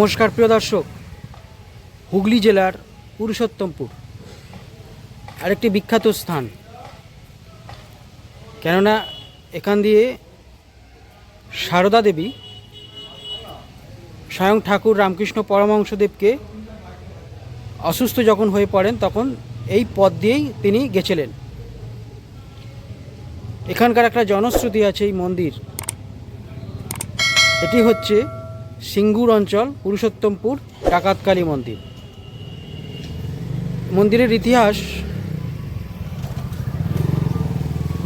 নমস্কার, প্রিয় দর্শক। হুগলি জেলার পুরুষোত্তমপুর, আরেকটি বিখ্যাত স্থান। কেননা এখান দিয়ে সারদা দেবী স্বয়ং ঠাকুর রামকৃষ্ণ পরমহংসদেবকে অসুস্থ যখন হয়ে পড়েন, তখন এই পথ দিয়েই তিনি গেছিলেন। এখানকার একটা জনশ্রুতি আছে এই মন্দির। এটি হচ্ছে সিঙ্গুর অঞ্চল, পুরুষোত্তমপুর, ডাকাতকালী মন্দির। মন্দিরের ইতিহাস,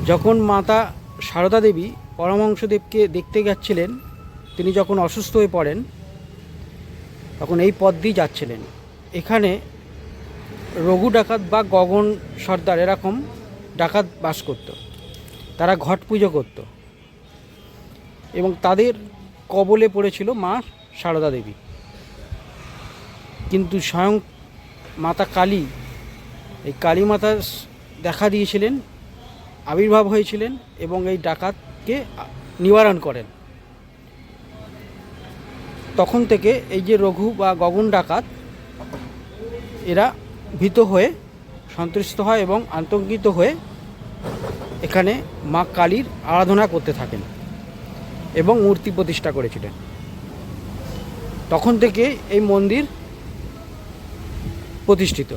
যখন মাতা সারদা দেবী পরমহংসদেবকে দেখতে যাচ্ছিলেন তিনি যখন অসুস্থ হয়ে পড়েন, তখন এই পথ দিয়ে যাচ্ছিলেন। এখানে রঘু ডাকাত বা গগন সর্দার এরকম ডাকাত বাস করত। তারা ঘট পুজো করত। এবং তাদের কবলে পড়েছিল মা সারদা দেবী। কিন্তু স্বয়ং মাতা কালী, এই কালী মাতা দেখা দিয়েছিলেন, আবির্ভাব হয়েছিলেন এবং এই ডাকাতকে নিবারণ করেন। তখন থেকে এই যে রঘু বা গগন ডাকাত, এরা ভীত হয়ে, সন্তুষ্ট হয় এবং আতঙ্কিত হয়ে এখানে মা কালীর আরাধনা করতে থাকেন। এবং মূর্তি প্রতিষ্ঠা করেছিলেন। তখন থেকে এই মন্দির প্রতিষ্ঠিত।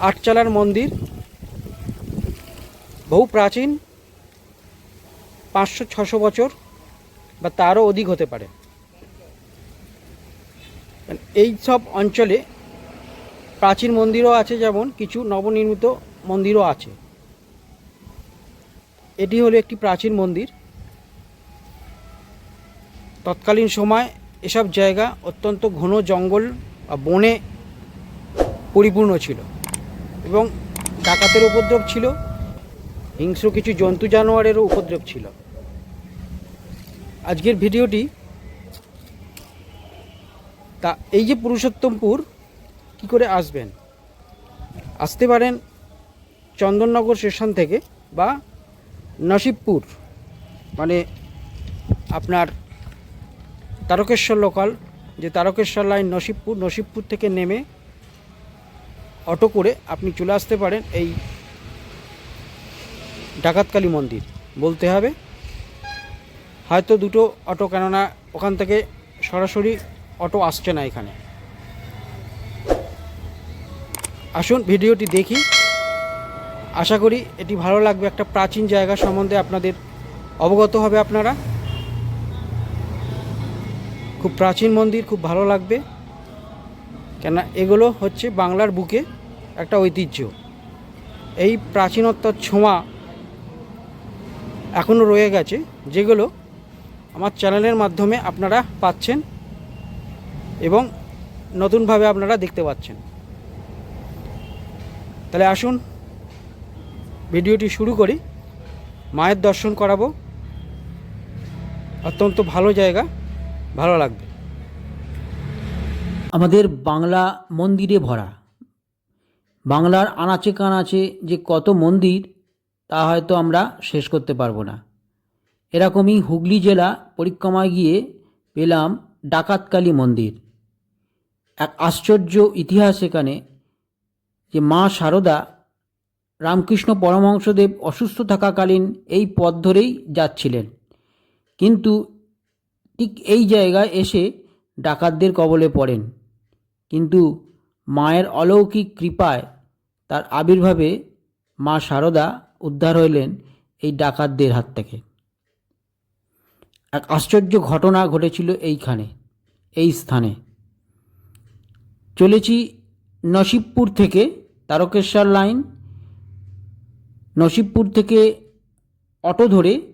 আটচালার মন্দির বহু প্রাচীন, পাঁচশো, ছশো বছর বা তারও অধিক হতে পারে। এই সব অঞ্চলে প্রাচীন মন্দিরও আছে যেমন, কিছু নবনির্মিত মন্দিরও আছে। এটি হলো একটি প্রাচীন মন্দির। তৎকালীন সময় এসব জায়গা অত্যন্ত ঘন জঙ্গল বা বনে পরিপূর্ণ ছিল এবং ডাকাতের উপদ্রব ছিল। হিংস্র কিছু জন্তু জানোয়ারেরও উপদ্রব ছিল। আজকের ভিডিওটি তা এই যে পুরুষোত্তমপুর কি করে আসবেন? আসতে পারেন চন্দননগর স্টেশন থেকে বা নসিবপুর। মানে আপনার তারকেশ্বর লোকাল যে তারকেশ্বর লাইন নসিবপুর নসিবপুর থেকে নেমে অটো করে আপনি চলে আসতে পারেন এই ডাকাতকালী মন্দির। বলতে হবে, হয়তো দুটো অটো কেননা ওখান থেকে সরাসরি অটো আসছে না এখানে। আসুন ভিডিওটি দেখি। আশা করি এটি ভালো লাগবে। একটা প্রাচীন জায়গা সম্বন্ধে আপনাদের অবগত হবে আপনারা। খুব প্রাচীন মন্দির, খুব ভালো লাগবে। কেন এগুলো হচ্ছে বাংলার বুকে একটা ঐতিহ্য। এই প্রাচীনত্বর ছোঁয়া এখনও রয়ে গেছে, যেগুলো আমার চ্যানেলের মাধ্যমে আপনারা পাচ্ছেন এবং নতুনভাবে আপনারা দেখতে পাচ্ছেন। তাহলে আসুন, ভিডিওটি শুরু করি। মায়ের দর্শন করাবো। অত্যন্ত ভালো জায়গা। ভালো লাগবে। আমাদের বাংলা মন্দিরে ভরা। বাংলার আনাচে কানাচে যে কত মন্দির, তা হয়তো আমরা শেষ করতে পারব না। এরকমই হুগলি জেলা পরিক্রমায় গিয়ে পেলাম ডাকাতকালী মন্দির। এক আশ্চর্য ইতিহাস এখানে যে মা সারদা, রামকৃষ্ণ পরমহংসদেব অসুস্থ থাকাকালীন এই পথ ধরেই যাচ্ছিলেন। কিন্তু ঠিক এই জায়গায় এসে ডাকাতদের কবলে পড়েন। কিন্তু মায়ের অলৌকিক কৃপায় তার আবির্ভাবে মা সারদা উদ্ধার হইলেন এই ডাকাতদের হাত থেকে। এক আশ্চর্য ঘটনা ঘটেছিল এইখানে, এই স্থানে। চলেছি নসিবপুর থেকে তারকেশ্বর লাইন। নসিবপুর থেকে অটো ধরে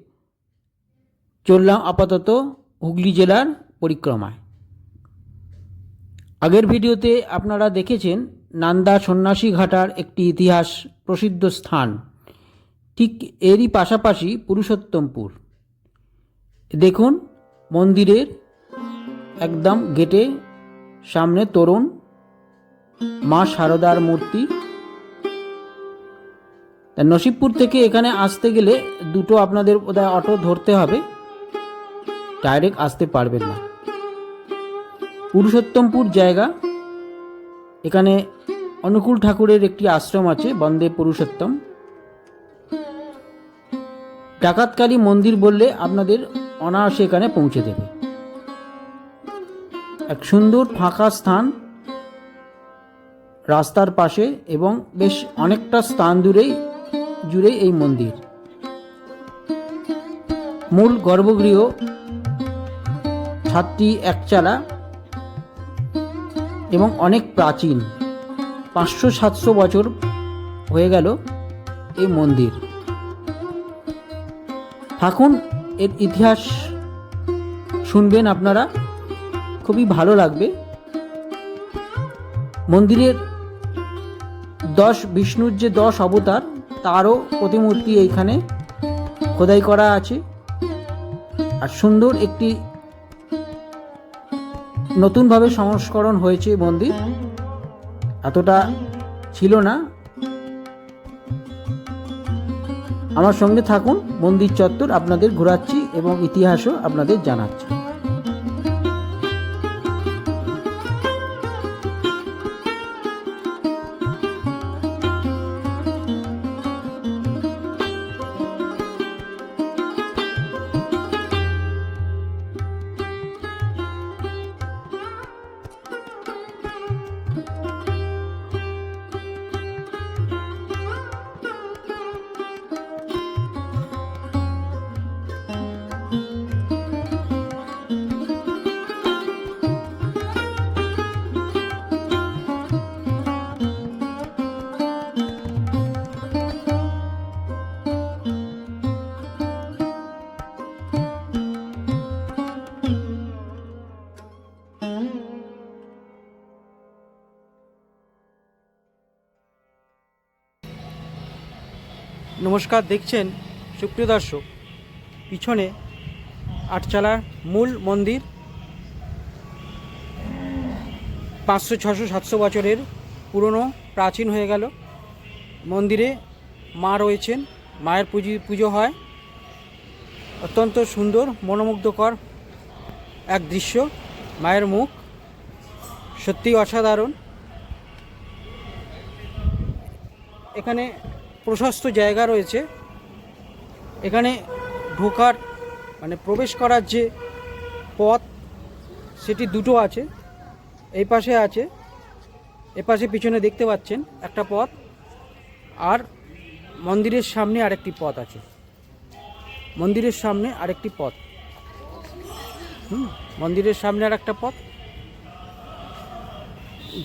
চললাম আপাতত হুগলি জেলার পরিক্রমায়। আগের ভিডিওতে আপনারা দেখেছেন নান্দা সন্ন্যাসী ঘাটার একটি ইতিহাস প্রসিদ্ধ স্থান। ঠিক এরই পাশাপাশি পুরুষোত্তমপুর। দেখুন মন্দিরের একদম গেটে সামনে তরুণ মা শারদার মূর্তি। নসিবপুর থেকে এখানে আসতে গেলে দুটো আপনাদের অটো ধরতে হবে। ডাইরেক্ট আসতে পারবেন না। পুরুষোত্তমপুর জায়গা। এখানে অনুকূল ঠাকুরের একটি আশ্রম আছে, বন্দে পুরুষোত্তম। ডাকাতকালী মন্দির বললে আপনাদের অনায়াসে এখানে পৌঁছে দেবে। এক সুন্দর ফাঁকা স্থান রাস্তার পাশে এবং বেশ অনেকটা স্থান দূরেই জুড়েই এই মন্দির। মূল গর্ভগৃহ ছাদটি একচালা এবং অনেক প্রাচীন। পাঁচশো সাতশো বছর হয়ে গেল এই মন্দির। থাকুন, এর ইতিহাস শুনবেন আপনারা। খুবই ভালো লাগবে। মন্দিরের দশ, বিষ্ণুর যে দশ অবতার, তারও প্রতিমূর্তি এইখানে খোদাই করা আছে। আর সুন্দর একটি নতুনভাবে সংস্করণ হয়েছে মন্দির। এতটা ছিল না। আমার সঙ্গে থাকুন মন্দির চত্বর, আপনাদের ঘোরাচ্ছি এবং ইতিহাসও আপনাদের জানাচ্ছি। নমস্কার, দেখছেন সুপ্রিয় দর্শক। পিছনে আটচালার মূল মন্দির, পাঁচশো, ছশো, সাতশো বছরের পুরনো, প্রাচীন হয়ে গেল। মন্দিরে মা রয়েছেন, মায়ের পুজো পুজো হয়। অত্যন্ত সুন্দর, মনোমুগ্ধকর এক দৃশ্য, মায়ের মুখ। সত্যি অসাধারণ। এখানে প্রশস্ত জায়গা রয়েছে। এখানে ঢোকার মানে প্রবেশ করার যে পথ, সেটি দুটো আছে। এই পাশে আছে, এ পাশে পিছনে দেখতে পাচ্ছেন একটা পথ, আর মন্দিরের সামনে আরেকটি পথ আছে। মন্দিরের সামনে আরেকটি পথ। হুম, মন্দিরের সামনে আর একটা পথ।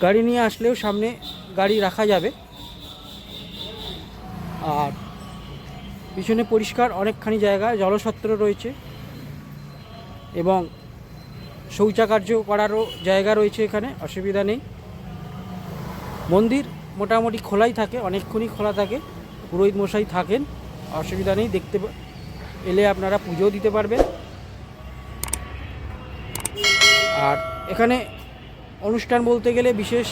গাড়ি নিয়ে আসলেও সামনে গাড়ি রাখা যাবে। আর পিছনে পরিষ্কার অনেকখানি জায়গা, জলসত্র রয়েছে এবং শৌচাকার্য করারও জায়গা রয়েছে এখানে, অসুবিধা নেই। মন্দির মোটামুটি খোলাই থাকে, অনেকক্ষণই খোলা থাকে। পুরোহিত মশাই থাকেন, অসুবিধা নেই, দেখতে এলে আপনারা পুজোও দিতে পারবেন। আর এখানে অনুষ্ঠান বলতে গেলে বিশেষ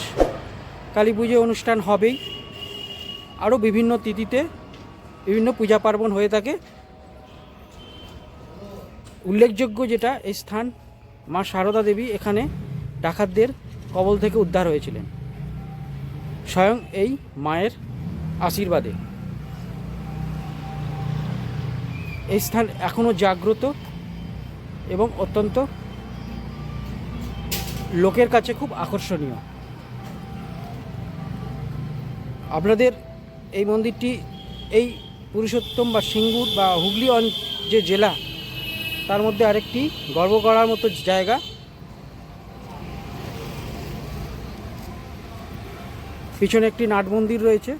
কালী পুজো অনুষ্ঠান হবেই। আরও বিভিন্ন তিথিতে বিভিন্ন পূজা পার্বণ হয়ে থাকে। উল্লেখযোগ্য যেটা, এই স্থান মা সারদা দেবী এখানে ডাকাতদের কবল থেকে উদ্ধার হয়েছিলেন। স্বয়ং এই মায়ের আশীর্বাদে। এই স্থান এখনও জাগ্রত এবং অত্যন্ত লোকের কাছে খুব আকর্ষণীয়। আপনাদের এই মন্দিরটি এই পুরুষোত্তম বা সিঙ্গুর বা হুগলি যে জেলা, তার মধ্যে আরেকটি গর্ব করার মতো জায়গা। পিছনে একটি নাট মন্দির রয়েছে।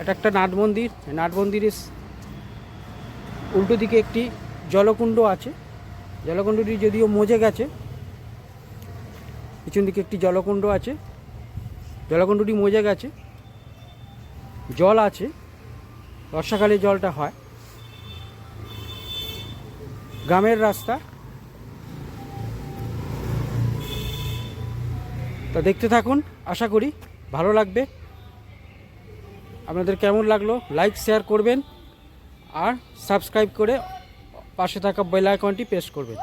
এটা একটা নাট মন্দির। নাট মন্দিরের উল্টো দিকে একটি জলকুণ্ড আছে। জলকুণ্ডটি যদিও মজে গেছে, পিছন দিকে একটি জলকুণ্ড আছে। জলকুণ্ডটি মজে গেছে। জল আছে, বর্ষাকালে জলটা হয়। গ্রামের রাস্তা। তা দেখতে থাকুন, আশা করি ভালো লাগবে। আপনাদের কেমন লাগল লাইক শেয়ার করবেন। আর সাবস্ক্রাইব করে পাশে থাকা বেল আইকনটি প্রেস করবেন।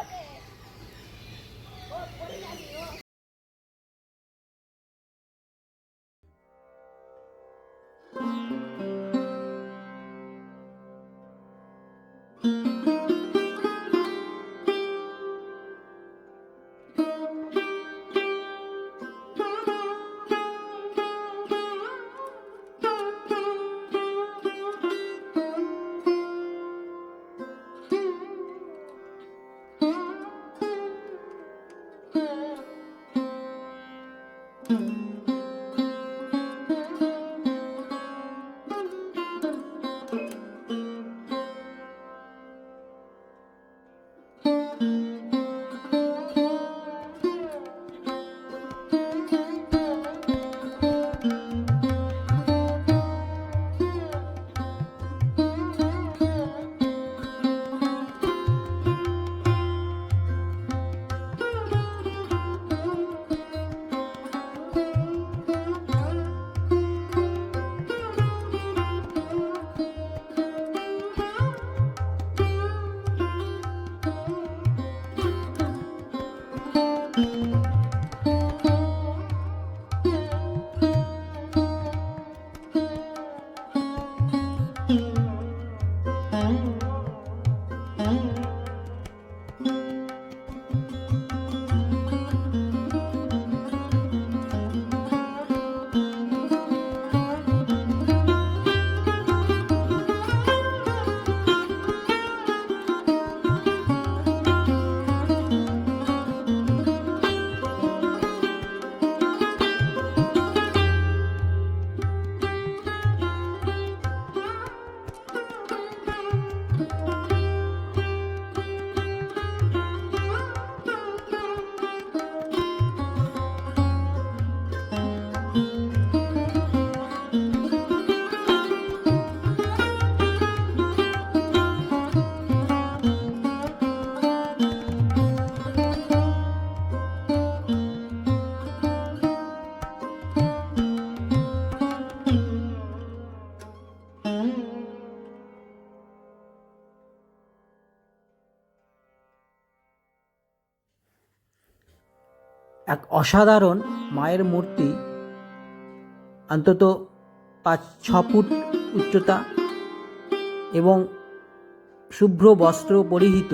অসাধারণ মায়ের মূর্তি। অন্তত পাঁচ, ছ ফুট উচ্চতা এবং শুভ্র বস্ত্র পরিহিত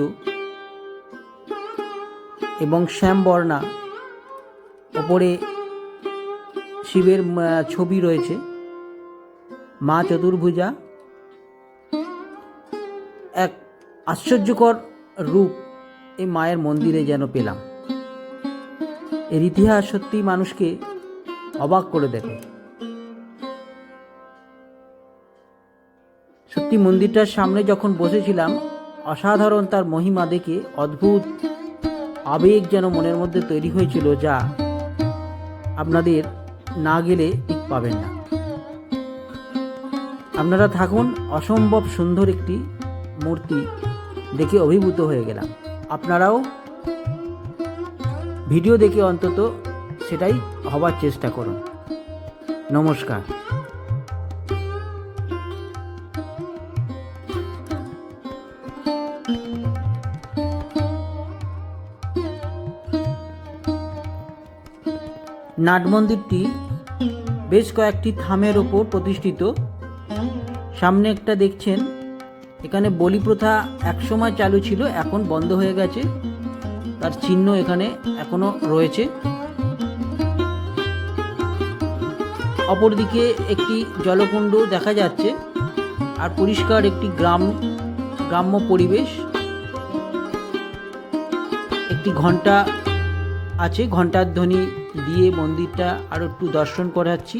এবং শ্যামবর্ণা ওপরে শিবের ছবি রয়েছে। মা চতুর্ভুজা। এক আশ্চর্যকর রূপ এই মায়ের মন্দিরে যেন পেলাম। এর ইতিহাস সত্যি মানুষকে অবাক করে দেবে সত্যি মন্দিরটার সামনে যখন বসেছিলাম, অসাধারণ তার মহিমা দেখে অদ্ভুত আবেগ যেন মনের মধ্যে তৈরি হয়েছিল যা আপনাদের না গেলে ঠিক পাবেন না। আপনারা থাকুন, অসম্ভব সুন্দর একটি মূর্তি দেখে অভিভূত হয়ে গেলাম। আপনারাও ভিডিও দেখে অন্তত সেটাই হবার চেষ্টা করুন। নমস্কার। নাট মন্দিরটি বেশ কয়েকটি থামের ওপর প্রতিষ্ঠিত। সামনে একটা দেখছেন, এখানে বলি প্রথা একসময় চালু ছিল, এখন বন্ধ হয়ে গেছে। তার চিহ্ন এখানে এখনও রয়েছে। অপরদিকে একটি জলকুণ্ড দেখা যাচ্ছে, আর পরিষ্কার একটি গ্রাম, গ্রাম্য পরিবেশ। একটি ঘণ্টা আছে ঘণ্টার ধ্বনি দিয়ে মন্দিরটা আরও একটু দর্শন করাচ্ছি।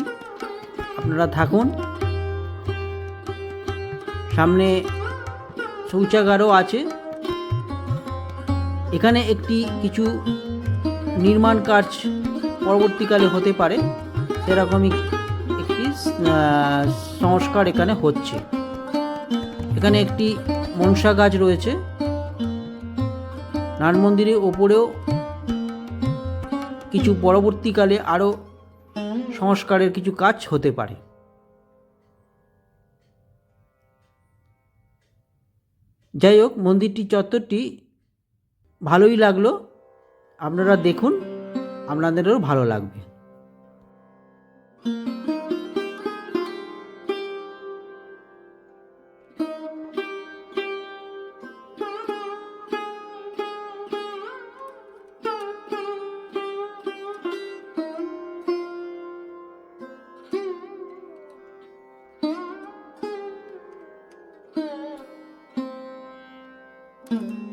আপনারা থাকুন। সামনে শৌচাগারও আছে। এখানে একটি কিছু নির্মাণ কাজ পরবর্তীকালে হতে পারে। সেরকমই একটি সংস্কার এখানে হচ্ছে। এখানে একটি মনসা গাছ রয়েছে। নাট মন্দিরের ওপরেও কিছু পরবর্তীকালে আরও সংস্কারের কিছু কাজ হতে পারে। যাই হোক, মন্দিরটি চত্বরটি ভালোই লাগল আপনারা দেখুন আপনাদেরও ভালো লাগবে thank mm -hmm. you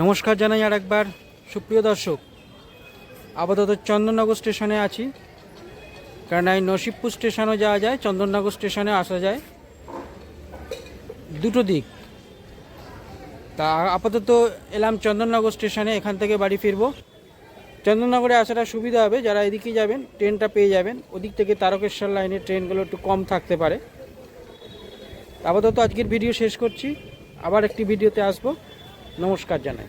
নমস্কার জানাই আর একবার সুপ্রিয় দর্শক, আপাতত চন্দননগর স্টেশনে আছি। কারণ এই নসিবপুর স্টেশনও যাওয়া যায়, চন্দননগর স্টেশনে আসা যায়। দুটো দিক। তা আপাতত এলাম চন্দননগর স্টেশনে, এখান থেকে বাড়ি ফিরবো। চন্দননগরে আসাটা সুবিধা হবে, যারা এদিকে যাবেন, ট্রেনটা পেয়ে যাবেন। ওদিক থেকে তারকেশ্বর লাইনের ট্রেনগুলো একটু কম থাকতে পারে। আপাতত আজকের ভিডিও শেষ করছি। আবার একটি ভিডিওতে আসব। নমস্কার জানাই।